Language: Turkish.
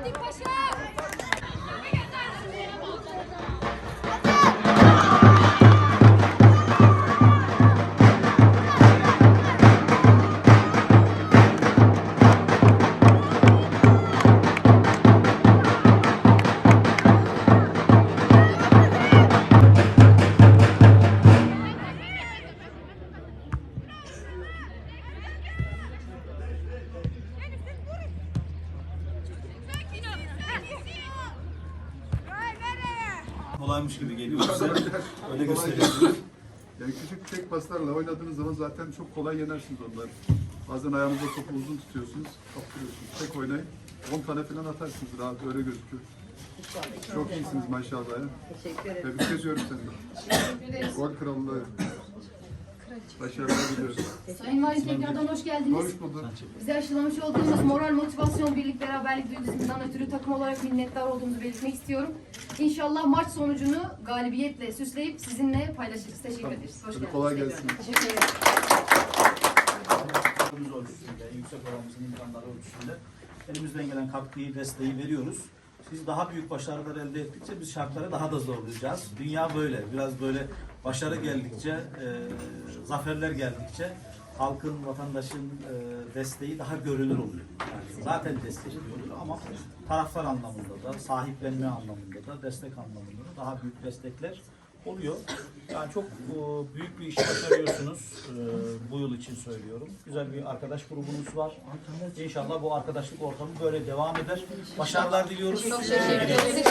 Hadi paşa. Kolaymış gibi geliyor size. Öyle gösteriyorsunuz. Yani küçük tek paslarla oynadığınız zaman zaten çok kolay yenersiniz onları. Bazen ayağınızda topu uzun tutuyorsunuz, kaptırıyorsunuz. Tek oynayın. 10 tane falan atarsınız rahat, öyle gözüküyor. Çok iyisiniz maşallah ya. Teşekkür ederim. Tebrik ediyorum seni. Gol krallığı. Başarılar diliyorum. Sayın Valim tekrardan hoş geldiniz. Hoş bulduk. Bize aşılamış olduğunuz moral, motivasyon, birlik, beraberlik duygusundan ötürü takım olarak minnettar olduğumuzu belirtmek istiyorum. İnşallah maç sonucunu galibiyetle süsleyip sizinle paylaşırız. Teşekkür ederiz. Hoş Hadi geldiniz. kolay gelsin. Teşekkür ederim. Ölçüsünde, yüksek okulumuzun imkanları ölçüsünde elimizden gelen katkıyı, desteği veriyoruz. Siz daha büyük başarılar elde ettikçe biz şartları daha da zorlayacağız. Dünya böyle, biraz böyle başarı geldikçe, e, zaferler geldikçe halkın, vatandaşın e, desteği daha görünür oluyor. Yani zaten destekliyoruz ama taraftar anlamında da, sahiplenme anlamında da, destek anlamında da daha büyük destekler oluyor. Yani çok e, büyük bir iş başarıyorsunuz e, bu yıl için söylüyorum. Güzel bir arkadaş grubunuz var. İnşallah bu arkadaşlık ortamı böyle devam eder. Başarılar diliyoruz. Çok teşekkür ederiz.